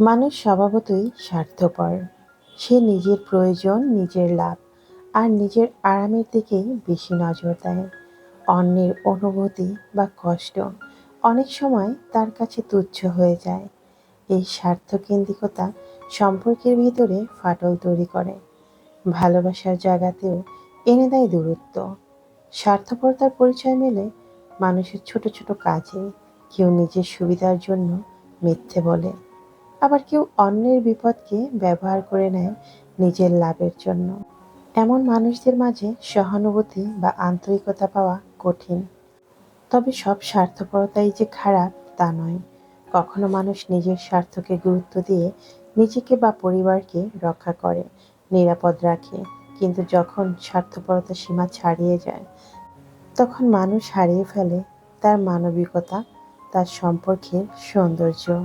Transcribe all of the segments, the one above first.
মানুষ স্বভাবতই স্বার্থপর। সে নিজের প্রয়োজন, নিজের লাভ আর নিজের আরামের দিকেই বেশি নজর দেয়। অন্যের অনুভূতি বা কষ্ট অনেক সময় তার কাছে তুচ্ছ হয়ে যায়। এই স্বার্থকেন্দ্রিকতা সম্পর্কের ভিতরে ফাটল তৈরি করে। ভালোবাসার জায়গাতেও এনে দেয় দূরত্ব। স্বার্থপরতার পরিচয় মেলে মানুষের ছোট ছোট কাজে, কেউ নিজের সুবিধার জন্য মিথ্যে বলে। আবার কেউ অন্যের বিপদকে ব্যবহার করে নেয় নিজের লাভের জন্য। এমন মানুষদের মাঝে সহানুভূতি বা আন্তরিকতা পাওয়া কঠিন। তবে সব স্বার্থপরতাই যে খারাপ, তা নয়। কখনো মানুষ নিজের স্বার্থকে গুরুত্ব দিয়ে নিজেকে বা পরিবারকে রক্ষা করে, নিরাপদ রাখে। কিন্তু যখন স্বার্থপরতা সীমা ছাড়িয়ে যায়, তখন মানুষ হারিয়ে ফেলে তার মানবিকতা, তার সম্পর্কের সৌন্দর্য।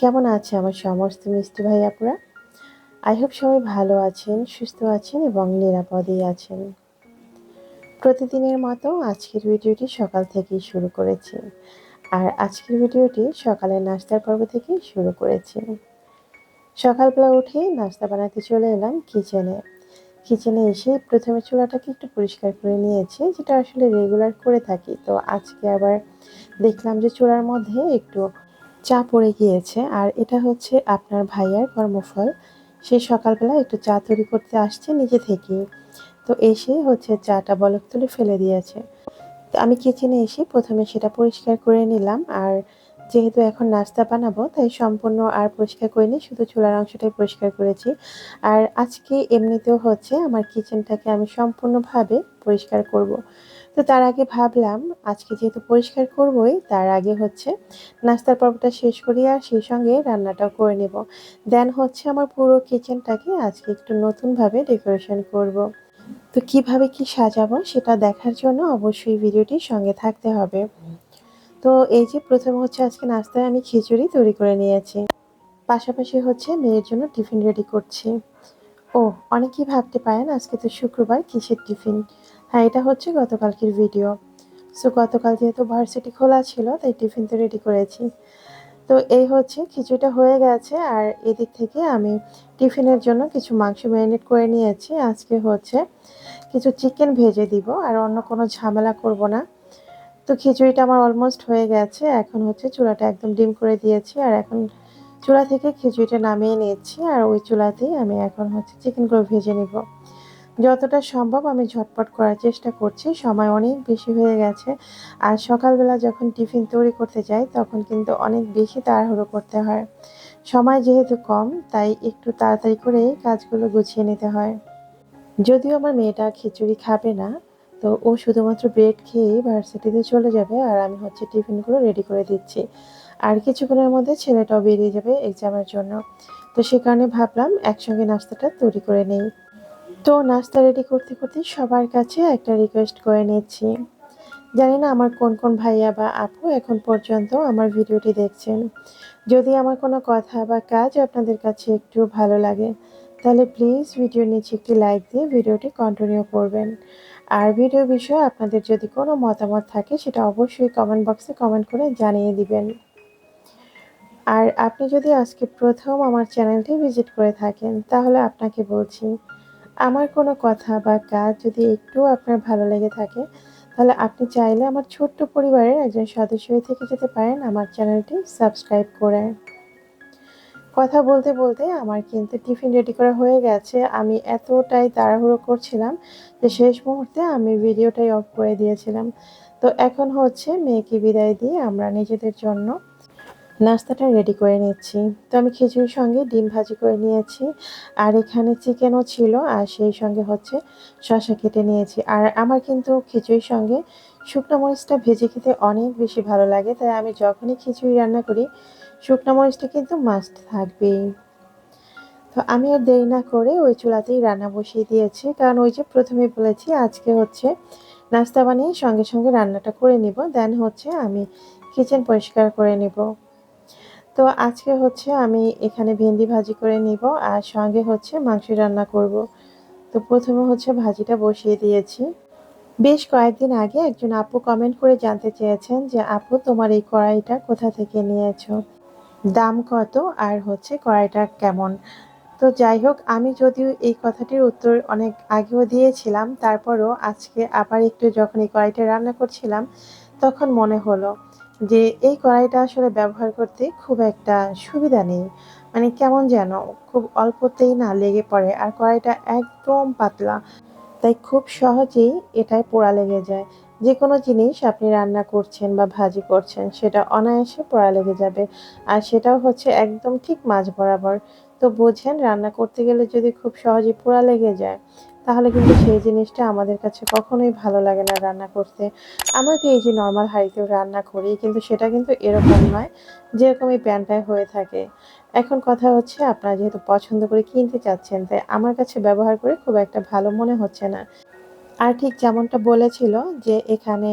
কেমন আছে আমার সমস্ত মিষ্টি ভাই আপুরা? আই হোপ সবাই ভালো আছেন, সুস্থ আছেন এবং নিরাপদেই আছেন। প্রতিদিনের মতো আজকের ভিডিওটি সকাল থেকেই শুরু করেছি। আর আজকের ভিডিওটি সকালের নাস্তার পর্ব থেকেই শুরু করেছি। সকালবেলা উঠে নাস্তা বানাতে চলে এলাম কিচেনে। কিচেনে এসে প্রথমে চুলাটাকে একটু পরিষ্কার করে নিয়েছি, যেটা আসলে রেগুলার করে থাকি। তো আজকে আবার দেখলাম যে চুলার মধ্যে একটু চা পড়ে গিয়েছে আর এটা হচ্ছে আপনার ভাইয়ার কর্মফল। সে সকালবেলা একটু চা তৈরি করতে আসছে নিজে থেকে। তো এসে হচ্ছে চাটা বলক তুলে ফেলে দিয়েছে। তো আমি কিচেনে এসে প্রথমে সেটা পরিষ্কার করে নিলাম আর যেহেতু এখন নাস্তা বানাবো, তাই সম্পূর্ণ আর পরিষ্কার করিনি, শুধু চুলার অংশটাই পরিষ্কার করেছি আর আজকে এমনিতেও হচ্ছে আমার কিচেনটাকে আমি সম্পূর্ণভাবে পরিষ্কার করব। তো তার আগে ভাবলাম, আজকে যেহেতু পরিষ্কার করবই, তার আগে হচ্ছে নাস্তার পর্বটা শেষ করি আর সেই সঙ্গে রান্নাটাও করে নেব দেন হচ্ছে আমার পুরো কিচেনটাকে আজকে একটু নতুনভাবে ডেকোরেশন করব। তো কীভাবে কি সাজাবো সেটা দেখার জন্য অবশ্যই ভিডিওটি সঙ্গে থাকতে হবে তো এই যে প্রথম হচ্ছে আজকে নাস্তায় আমি খিচুড়ি তৈরি করে নিয়েছি। পাশাপাশি হচ্ছে মেয়ের জন্য টিফিন রেডি করছি। ও, অনেকেই ভাবতে পারেন আজকে তো শুক্রবার, কিসের টিফিন? হ্যাঁ এটা হচ্ছে গতকালকের ভিডিও সো গতকাল যেহেতু ভার্সিটি খোলা ছিল, তাই টিফিন তো রেডি করেছি। তো এই হচ্ছে খিচুড়িটা হয়ে গেছে, আর এদিক থেকে আমি টিফিনের জন্য কিছু মাংস ম্যারিনেট করে নিয়েছি। আজকে হচ্ছে কিছু চিকেন ভেজে দিব, আর অন্য কোনো ঝামেলা করব না। তো খিচুড়িটা আমার অলমোস্ট হয়ে গেছে। এখন হচ্ছে চুলাটা একদম ডিম করে দিয়েছি আর এখন চুলা থেকে খিচুড়িটা নামিয়ে নিয়েছি আর ওই চুলাতেই আমি এখন হচ্ছে চিকেনগুলো ভেজে নিব। যতটা সম্ভব আমি ঝটপট করার চেষ্টা করছি, সময় অনেক বেশি হয়ে গেছে আর সকালবেলা যখন টিফিন তৈরি করতে যাই তখন কিন্তু অনেক বেশি তাড়াহুড়ো করতে হয়। সময় যেহেতু কম, তাই একটু তাড়াতাড়ি করেই কাজগুলো গুছিয়ে নিতে হয়। যদিও আমার মেয়েটা খিচুড়ি খাবে না তো ও শুধুমাত্র ব্রেড খেয়েই ভার্সিটিতে চলে যাবে আর আমি হচ্ছে টিফিনগুলো রেডি করে দিচ্ছি। আর কিছুক্ষণের মধ্যে ছেলেটাও বেরিয়ে যাবে এক্সামের জন্য। তো সে কারণে ভাবলাম একসঙ্গে নাস্তাটা তৈরি করে নেই। তো নাস্তা রেডি করতে করতে সবার কাছে একটা রিকোয়েস্ট করে নিচ্ছি। জানি না আমার কোন কোন ভাইয়া বা আপু এখন পর্যন্ত আমার ভিডিওটি দেখছেন। যদি আমার কোনো কথা বা কাজ আপনাদের কাছে একটু ভালো লাগে, তাহলে প্লিজ ভিডিওর নিচে একটি লাইক দিয়ে ভিডিওটি কন্টিনিউ করবেন। আর ভিডিও বিষয়ে আপনাদের যদি কোনো মতামত থাকে, সেটা অবশ্যই কমেন্ট বক্সে কমেন্ট করে জানিয়ে দিবেন। আর আপনি যদি আজকে প্রথম আমার চ্যানেলটি ভিজিট করে থাকেন, তাহলে আপনাকে বলছি, আমার কোনো কথা বা কাজ যদি একটু আপনার ভালো লেগে থাকে, তাহলে আপনি চাইলে আমার ছোট্ট পরিবারের একজন সদস্য হয়ে থেকে যেতে পারেন আমার চ্যানেলটি সাবস্ক্রাইব করে। কথা বলতে বলতে আমার কিন্তু টিফিন রেডি করা হয়ে গেছে। আমি এতটাই তাড়াহুড়ো করছিলাম যে শেষ মুহূর্তে আমি ভিডিওটাই অফ করে দিয়েছিলাম। তো এখন হচ্ছে মেয়েকে বিদায় দিয়ে আমরা নিজেদের জন্য নাস্তাটা রেডি করে নিচ্ছি। তো আমি খিচুড়ির সঙ্গে ডিম ভাজি করে নিয়েছি। আর এখানে চিকেনও ছিল আর সেই সঙ্গে হচ্ছে শশা কেটে নিয়েছি। আর আমার কিন্তু খিচুড়ির সঙ্গে শুকনো মরিচটা ভেজে খেতে অনেক বেশি ভালো লাগে। তাই আমি যখনই খিচুড়ি রান্না করি শুকনো মরিচটা কিন্তু মাস্ট থাকবেই তো আমি আর দেরি না করে ওই চুলাতেই রান্না বসিয়ে দিয়েছি। কারণ ওই যে প্রথমে বলেছি, আজকে হচ্ছে নাস্তা বানিয়ে সঙ্গে সঙ্গে রান্নাটা করে নিব। দেন হচ্ছে আমি কিচেন পরিষ্কার করে নিব। তো আজকে হচ্ছে আমি এখানে ভেন্ডি ভাজি করে নিব আর সঙ্গে হচ্ছে মাংস রান্না করব। তো প্রথমে হচ্ছে ভাজিটা বসিয়ে দিয়েছি। বেশ কয়েকদিন আগে একজন আপু কমেন্ট করে জানতে চেয়েছেন যে, আপু, তোমার এই কড়াইটা কোথা থেকে নিয়েছো? দাম কত আর হচ্ছে কড়াইটা কেমন? তো যাই হোক, আমি যদিও এই কথাটির উত্তর অনেক আগেও দিয়েছিলাম, তারপরও আজকে আবার একটু যখন এই কড়াইটা রান্না করছিলাম, তখন মনে হলো যে এই কড়াইটা আসলে ব্যবহার করতে খুব একটা সুবিধা নেই। মানে কেমন যেন, খুব অল্পতেই না লেগে পড়ে আর কড়াইটা একদম পাতলা। তাই খুব সহজেই এটায় পোড়া লেগে যায়। যে কোনো জিনিস আপনি রান্না করছেন বা ভাজি করছেন, সেটা অনায়াসে পোড়া লেগে যাবে। আর সেটাও হচ্ছে একদম ঠিক মাঝ বরাবর। তো বোঝেন, রান্না করতে গেলে যদি খুব সহজে পোড়া লেগে যায়, তাহলে কিন্তু সেই জিনিসটা আমাদের কাছে কখনোই ভালো লাগে না রান্না করতে। আমরা তো এই যে নর্মাল হাঁড়িতেও রান্না করি, কিন্তু সেটা কিন্তু এরকম নয় যেরকম এই প্যানটায় হয়ে থাকে। এখন কথা হচ্ছে, আপনারা যেহেতু পছন্দ করে কিনতে চাচ্ছেন, তাই আমার কাছে ব্যবহার করে খুব একটা ভালো মনে হচ্ছে না। আর ঠিক যেমনটা বলেছিল যে এখানে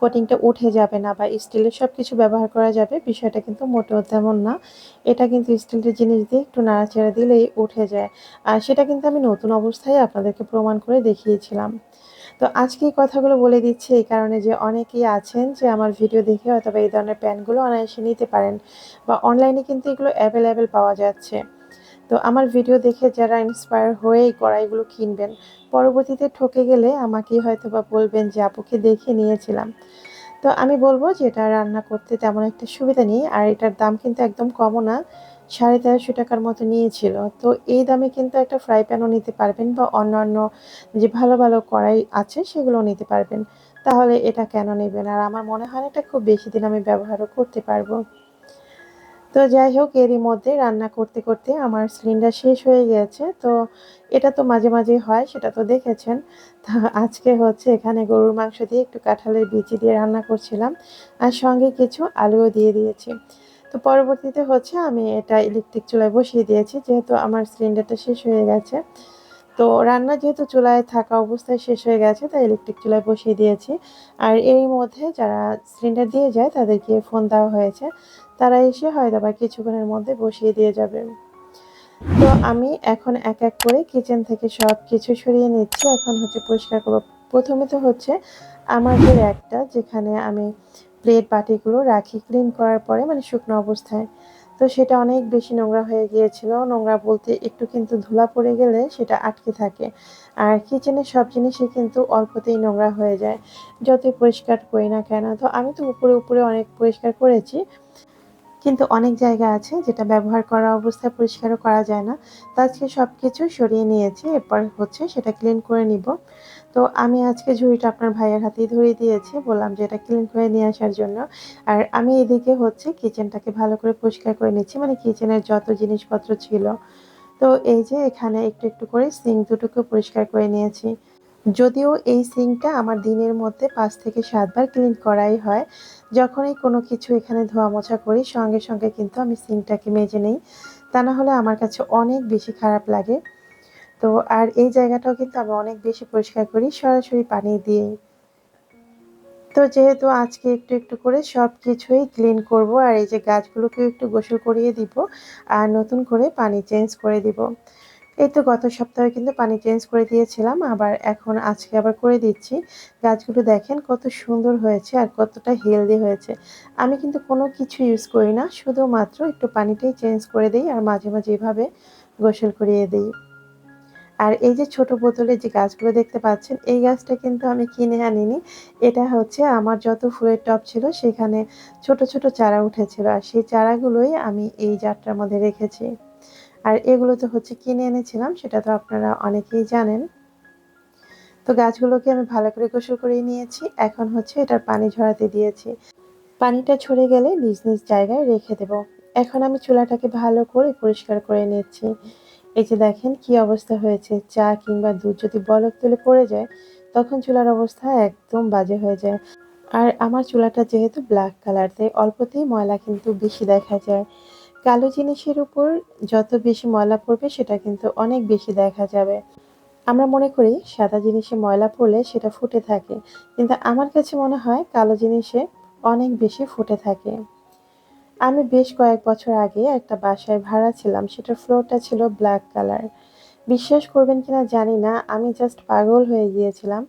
কোটিংটা উঠে যাবে না বা স্টিলের সব কিছু ব্যবহার করা যাবে, বিষয়টা কিন্তু মোটেও তেমন না। এটা কিন্তু স্টিলের জিনিস দিয়ে একটু নাড়াচাড়া দিলেই উঠে যায়। আর সেটা কিন্তু আমি নতুন অবস্থায় আপনাদেরকে প্রমাণ করে দেখিয়েছিলাম। তো আজকে এই কথাগুলো বলে দিচ্ছি এই কারণে যে অনেকেই আছেন যে আমার ভিডিও দেখে হয়তো এই ধরনের প্যানগুলো অনায়াসে নিতে পারেন বা অনলাইনে কিন্তু এগুলো অ্যাভেলেবেল পাওয়া যাচ্ছে। তো আমার ভিডিও দেখে যারা ইন্সপায়ার হয়ে এই কড়াইগুলো কিনবেন, পরবর্তীতে ঠকে গেলে আমাকেই হয়তো বা বলবেন যে, আপুকে দেখে নিয়েছিলাম। তো আমি বলব যে, এটা রান্না করতে তেমন একটা সুবিধা নেই, আর এটার দাম কিন্তু একদম কমও না, সাড়ে তেরোশো টাকার মতো নিয়েছিল। তো এই দামে কিন্তু একটা ফ্রাই প্যানও নিতে পারবেন বা অন্যান্য যে, ভালো ভালো কড়াই আছে সেগুলো নিতে পারবেন। তাহলে এটা কেন নেবেন? আর আমার মনে হয় এটা খুব বেশি দিন আমি ব্যবহারও করতে পারব। তো যাই হোক, এরই মধ্যে রান্না করতে করতে আমার সিলিন্ডার শেষ হয়ে গেছে। তো এটা তো মাঝে মাঝে হয়, সেটা তো দেখেছেন। তা আজকে হচ্ছে এখানে গরুর মাংস দিয়ে একটু কাঁঠালের বিচি দিয়ে রান্না করছিলাম আর সঙ্গে কিছু আলুও দিয়ে দিয়েছি। তো পরবর্তীতে হচ্ছে আমি এটা ইলেকট্রিক চুলায় বসিয়ে দিয়েছি, যেহেতু আমার সিলিন্ডারটা শেষ হয়ে গেছে। তো রান্না যেহেতু চুলায় থাকা অবস্থায় শেষ হয়ে গেছে, তাই ইলেকট্রিক চুলায় বসিয়ে দিয়েছি। আর এরই মধ্যে যারা সিলিন্ডার দিয়ে যায়, তাদেরকে ফোন দেওয়া হয়েছে। তারা এসে হয়তো বা কিছুক্ষণের মধ্যে বসিয়ে দিয়ে যাবে। তো আমি এখন এক এক করে কিচেন থেকে সব কিছু সরিয়ে নিচ্ছি। এখন হচ্ছে পরিষ্কার করব। প্রথমে তো হচ্ছে আমাদের একটা, যেখানে আমি প্লেট বাটিগুলো রাখি ক্লিন করার পরে মানে শুকনো অবস্থায়। তো সেটা অনেক বেশি নোংরা হয়ে গিয়েছিল। নোংরা বলতে একটু কিন্তু ধুলা পড়ে গেলে সেটা আটকে থাকে। আর কিচেনের সব জিনিসই কিন্তু অল্পতেই নোংরা হয়ে যায়। যতই পরিষ্কার করি না কেন, তো আমি তো উপরে উপরে অনেক পরিষ্কার করেছি। কিন্তু অনেক জায়গা আছে যেটা ব্যবহার করা অবস্থায় পরিষ্কারও করা যায় না। তো আজকে সব কিছু সরিয়ে নিয়েছি। এরপর হচ্ছে সেটা ক্লিন করে নিব। তো আমি আজকে ঝুড়িটা আপনার ভাইয়ের হাতেই ধরিয়ে দিয়েছি। বললাম যে এটা ক্লিন করে নিয়ে আসার জন্য। আর আমি এদিকে হচ্ছে কিচেনটাকে ভালো করে পরিষ্কার করে নিচ্ছি। মানে কিচেনের যত জিনিসপত্র ছিল। তো এই যে এখানে একটু একটু করে সিঙ্ক দুটোকে পরিষ্কার করে নিয়েছি। যদিও এই সিঙ্কটা আমার দিনের মধ্যে পাঁচ থেকে সাতবার ক্লিন করাই হয়। যখনই কোনো কিছু এখানে ধোয়া মোছা করি, সঙ্গে সঙ্গে কিন্তু আমি সিঙ্কটাকে মেজে নেই। তা না হলে আমার কাছে অনেক বেশি খারাপ লাগে। তো আর এই জায়গাটাও কিন্তু আমি অনেক বেশি পরিষ্কার করি সরাসরি পানি দিয়ে। তো যেহেতু আজকে একটু একটু করে সব কিছুই ক্লিন করব আর এই যে গাছগুলোকে একটু গোসল করিয়ে দিব আর নতুন করে পানি চেঞ্জ করে দিব। এই তো গত সপ্তাহে কিন্তু পানি চেঞ্জ করে দিয়েছিলাম, আবার এখন আজকে আবার করে দিচ্ছি। গাছগুলো দেখেন কত সুন্দর হয়েছে আর কতটা হেলদি হয়েছে। আমি কিন্তু কোনো কিছু ইউজ করি না, শুধুমাত্র একটু পানিটাই চেঞ্জ করে দিই আর মাঝে মাঝে এভাবে গোসল করিয়ে দিই। আর এই যে ছোট বোতলে যে গাছগুলো দেখতে পাচ্ছেন, এই গাছটা কিন্তু আমি কিনে আনিনি। এটা হচ্ছে আমার যত ফুলের টব ছিল, সেখানে ছোট ছোট চারা উঠেছিল। আর সেই চারাগুলোই আমি এই জারটার মধ্যে রেখেছি। আর এগুলো তো হচ্ছে কিনে এনেছিলাম, সেটা তো আপনারা অনেকেই জানেন। তো গাছগুলোকে আমি ভালো করে গোসল করে নিয়েছি। এখন হচ্ছে এটার পানি ঝরাতে দিয়েছি। পানিটা ছড়ে গেলে নিজ নিজ জায়গায় রেখে দেব। এখন আমি চুলাটাকে ভালো করে পরিষ্কার করে নিচ্ছি। এই যে দেখেন কি অবস্থা হয়েছে, চা কিংবা দুধ যদি বলক তুলে পড়ে যায়, তখন চুলার অবস্থা একদম বাজে হয়ে যায়। আর আমার চুলাটা যেহেতু ব্ল্যাক কালার তাই অল্পতেই ময়লা কিন্তু বেশি দেখা যায়। কালো জিনিসের উপর যত বেশি ময়লা পড়বে, সেটা কিন্তু অনেক বেশি দেখা যাবে। আমরা মনে করি সাদা জিনিসে ময়লা পড়লে সেটা ফুটে থাকে, কিন্তু আমার কাছে মনে হয় কালো জিনিসে অনেক বেশি ফুটে থাকে। আমি বেশ কয়েক বছর আগে একটা বাসায় ভাড়া ছিলাম, সেটার ফ্লোরটা ছিল ব্ল্যাক কালার বিশ্বাস করবেন কিনা জানি না, আমি জাস্ট পাগল হয়ে গিয়েছিলাম।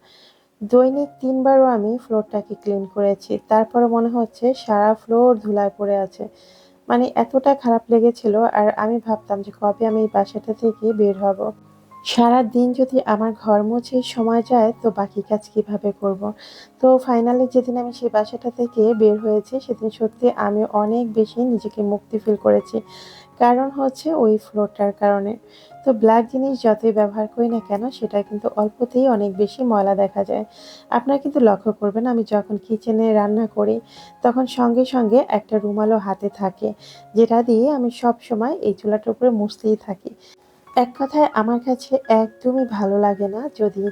দৈনিক তিনবারও আমি ফ্লোরটাকে ক্লিন করেছি। তারপরে মনে হচ্ছে সারা ফ্লোর ধুলায় পড়ে আছে। মানে এতটা খারাপ লেগেছিল, আর আমি ভাবতাম যে কবে আমি এই বাসাটা থেকে বের হব। সারা দিন যদি আমার ঘর মুছে সময় যায়, তো বাকি কাজ কীভাবে করব। তো ফাইনালি যেদিন আমি সেই বাসাটা থেকে বের হয়েছি, সেদিন সত্যি আমি অনেক বেশি নিজেকে মুক্তি ফিল করেছি। কারণ হচ্ছে ওই ফ্লোরটার কারণে। তো ব্ল্যাক জিনিস যতই ব্যবহার করি না কেন, সেটা কিন্তু অল্পতেই অনেক বেশি ময়লা দেখা যায়। আপনারা কিন্তু লক্ষ্য করবেন, আমি যখন কিচেনে রান্না করি, তখন সঙ্গে সঙ্গে একটা রুমালও হাতে থাকে, যেটা দিয়ে আমি সব সময় এই চুলাটার উপরে মুছতেই থাকি। এক কথায় আমার কাছে একদমই ভালো লাগে না যদি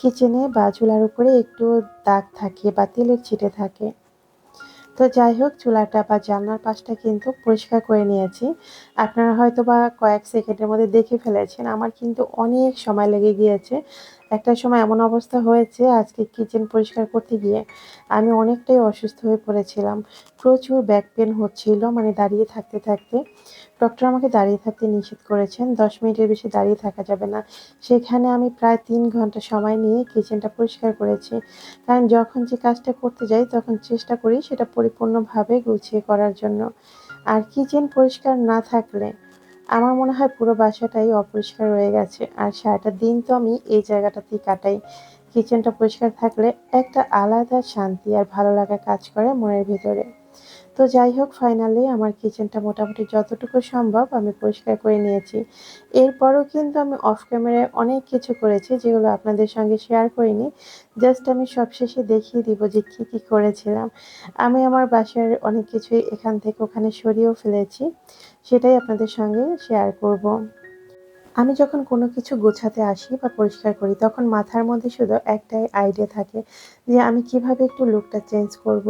কিচেনে বা চুলার উপরে একটু দাগ থাকে বা তেলের ছিটে থাকে। তো যাই হোক, চুলাটা বা জানলার পাশটা কিন্তু পরিষ্কার করে নিয়েছি। আপনারা হয়তো বা কয়েক সেকেন্ডের মধ্যে দেখে ফেলেছেন, আমার কিন্তু অনেক সময় লেগে গিয়েছে। একটা সময় এমন অবস্থা হয়েছে আজকে কিচেন পরিষ্কার করতে গিয়ে আমি অনেকটাই অসুস্থ হয়ে পড়েছিলাম। প্রচুর ব্যাক পেন হচ্ছিল মানে দাঁড়িয়ে থাকতে থাকতে। ডক্টর আমাকে দাঁড়িয়ে থাকতে নিষেধ করেছেন। দশ মিনিটের বেশি দাঁড়িয়ে থাকা যাবে না। সেখানে আমি প্রায় তিন ঘণ্টা সময় নিয়ে কিচেনটা পরিষ্কার করেছি। কারণ যখন যে কাজটা করতে যাই, তখন চেষ্টা করি সেটা পরিপূর্ণভাবে গুছিয়ে করার জন্য। আর কিচেন পরিষ্কার না থাকলে আমার মনে হয় পুরো বাসাটাই অপরিষ্কার রয়ে গেছে। আর সারাটা দিন তো আমি এই জায়গাটাতেই কাটাই। কিচেনটা পরিষ্কার থাকলে একটা আলাদা শান্তি আর ভালো লাগা কাজ করে মনের ভিতরে। তো যাই হোক ফাইনালি আমার কিচেনটা মোটামুটি যতটুকু সম্ভব আমি পরিষ্কার করে নিয়েছি। এরপরও কিন্তু আমি অফ ক্যামেরায় অনেক কিছু করেছি যেগুলো আপনাদের সঙ্গে শেয়ার করিনি। জাস্ট আমি সবশেষে দেখিয়ে দিব যে কি কি করেছিলাম। আমি আমার বাসার অনেক কিছুই এখান থেকে ওখানে সরিয়েও ফেলেছি। সেটাই আপনাদের সঙ্গে শেয়ার করব। আমি যখন কোনো কিছু গোছাতে আসি বা পরিষ্কার করি, তখন মাথার মধ্যে শুধু একটাই আইডিয়া থাকে যে আমি কীভাবে একটু লুকটা চেঞ্জ করব।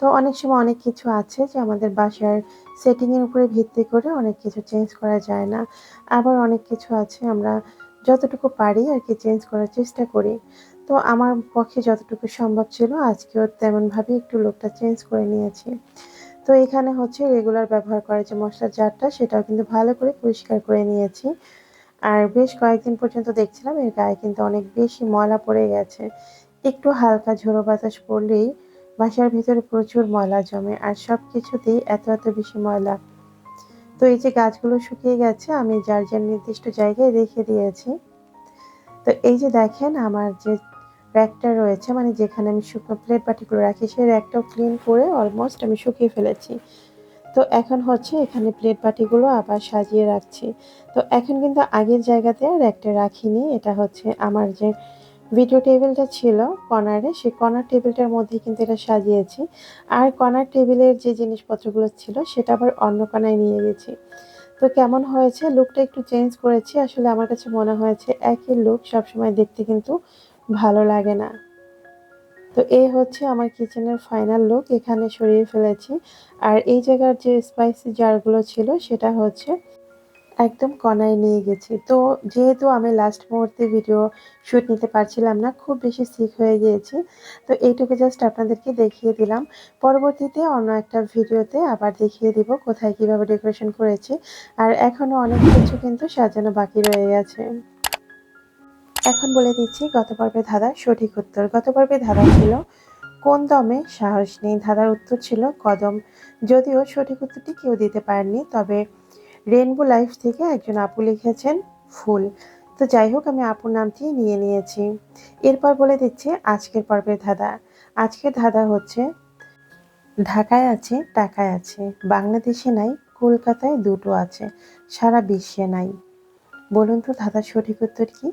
তো অনেক সময় অনেক কিছু আছে যে আমাদের বাসার সেটিংয়ের উপরে ভিত্তি করে অনেক কিছু চেঞ্জ করা যায় না। আবার অনেক কিছু আছে আমরা যতটুকু পারি আর কি চেঞ্জ করার চেষ্টা করি। তো আমার পক্ষে যতটুকু সম্ভব ছিল আজকেও তেমনভাবে একটু লুকটা চেঞ্জ করে নিয়েছি। তো এখানে হচ্ছে রেগুলার ব্যবহার করা যে মশলার জারটা, সেটাও কিন্তু ভালো করে পরিষ্কার করে নিয়েছি। আর বেশ কয়েকদিন পর্যন্ত দেখছিলাম এর গায়ে কিন্তু অনেক বেশি ময়লা পড়ে গেছে। একটু হালকা ঝোড়ো বাতাস পড়লেই বাসার ভিতরে প্রচুর ময়লা জমে আর সব কিছুতেই এত এত বেশি ময়লা। তো এই যে গাছগুলো শুকিয়ে গেছে, আমি যার যার নির্দিষ্ট জায়গায় রেখে দিয়েছি। তো এই যে দেখেন আমার যে র্যাকটা রয়েছে মানে যেখানে আমি শুকনো প্লেট বাটিগুলো রাখি, সেই র্যাকটাও ক্লিন করে অলমোস্ট আমি শুকিয়ে ফেলেছি। তো এখন হচ্ছে এখানে প্লেট বাটিগুলো আবার সাজিয়ে রাখছি। তো এখন কিন্তু আগের জায়গাতে আর একটা রাখিনি, এটা হচ্ছে আমার যে ভিডিও টেবিলটা ছিল কর্নারে সেই কর্নার টেবিলটার মধ্যে কিন্তু এটা সাজিয়েছি। আর কর্নার টেবিলের যে জিনিসপত্রগুলো ছিল, সেটা আবার অন্য কর্নায় নিয়ে গেছি। তো কেমন হয়েছে? লুকটা একটু চেঞ্জ করেছি। আসলে আমার কাছে মনে হয়েছে একই লুক সবসময় দেখতে কিন্তু ভালো লাগে না। তো এই হচ্ছে আমার কিচেনের ফাইনাল লুক এখানে সরিয়ে ফেলেছি। আর এই জায়গার যে স্পাইসি জারগুলো ছিল, সেটা হচ্ছে একদম কনায় নিয়ে গেছি। তো যেহেতু আমি লাস্ট মুহূর্তে ভিডিও শ্যুট নিতে পারছিলাম না, খুব বেশি সিক হয়ে গিয়েছি। তো এইটুকু জাস্ট আপনাদেরকে দেখিয়ে দিলাম। পরবর্তীতে অন্য একটা ভিডিওতে আবার দেখিয়ে দিব কোথায় কীভাবে ডেকোরেশন করেছি। আর এখনও অনেক কিছু কিন্তু সাজানো বাকি রয়ে গেছে। এখন বলে দিচ্ছি, গত পর্বে ধাঁধার সঠিক উত্তর। গত পর্বে ধাঁধা ছিল, কোন দমে সাহস নেই? ধাঁধার উত্তর ছিল কদম। যদিও সঠিক উত্তরটি কেউ দিতে পারেননি, তবে রেনবো লাইফ থেকে একজন আপু লিখেছেন, ফুল। তো যাই হোক, আমি আপুর নামটি নিয়ে নিয়েছি। এরপর বলে দিচ্ছি, আজকের পর্বের ধাঁধা। আজকের ধাঁধা হচ্ছে, ঢাকায় আছে, টাকায় আছে। বাংলাদেশে নাই, কলকাতায় দুটো আছে। সারা বিশ্বে নাই। বলুন তো, ধাঁধার সঠিক উত্তর কি?